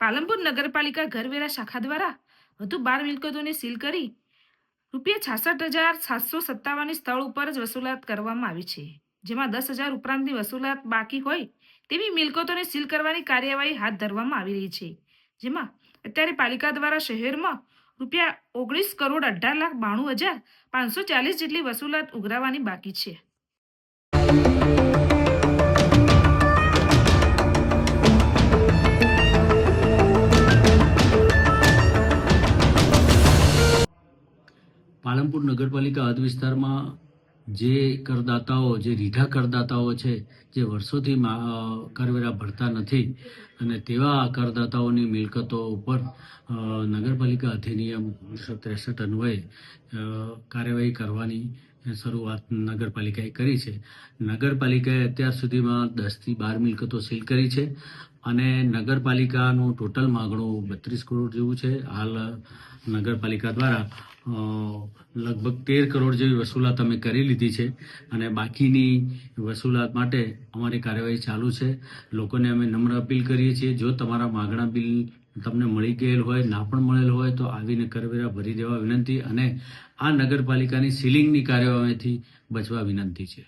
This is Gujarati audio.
પાલનપુર નગરપાલિકા ઘરવેરા શાખા દ્વારા વધુ બાર મિલકતોને સીલ કરી રૂપિયા છાસઠ હજાર સાતસો સત્તાવનની સ્થળ ઉપર જ વસૂલાત કરવામાં આવી છે. જેમાં દસ હજાર ઉપરાંતની વસૂલાત બાકી હોય તેવી મિલકતોને સીલ કરવાની કાર્યવાહી હાથ ધરવામાં આવી રહી છે. જેમાં અત્યારે પાલિકા દ્વારા શહેરમાં રૂપિયા ઓગણીસ કરોડ અઢાર લાખ બાણું હજાર પાંચસો ચાલીસ જેટલી વસૂલાત ઉઘરાવવાની બાકી છે. પાલનપુર નગરપાલિકા હદ વિસ્તારમાં જે કરદાતાઓ, જે રીઢા કરદાતાઓ છે, જે વર્ષોથી કરવેરા ભરતા નથી અને તેવા કરદાતાઓની મિલકતો ઉપર નગરપાલિકા અધિનિયમ ઓગણીસો ત્રેસઠ અન્વયે કાર્યવાહી કરવાની શરૂઆત નગરપાલિકાએ કરી છે. નગરપાલિકાએ અત્યાર સુધીમાં દસથી બાર મિલકતો સીલ કરી છે અને નગરપાલિકાનું ટોટલ માગણું બત્રીસ કરોડ જેવું છે. હાલ નગરપાલિકા દ્વારા લગભગ તેર કરોડ જેવી વસૂલાત અમે કરી લીધી છે અને બાકીની વસૂલાત માટે અમારી કાર્યવાહી ચાલુ છે. લોકોને અમે નમ્ર અપીલ કરીએ છીએ, જો તમારા માગણા બિલ તમને મળી ગયેલ હોય, ના પણ મળેલ હોય, તો આવીને કરવેરા ભરી દેવા વિનંતી અને આ નગરપાલિકાની સીલિંગની કાર્યવાહીથી બચવા વિનંતી છે.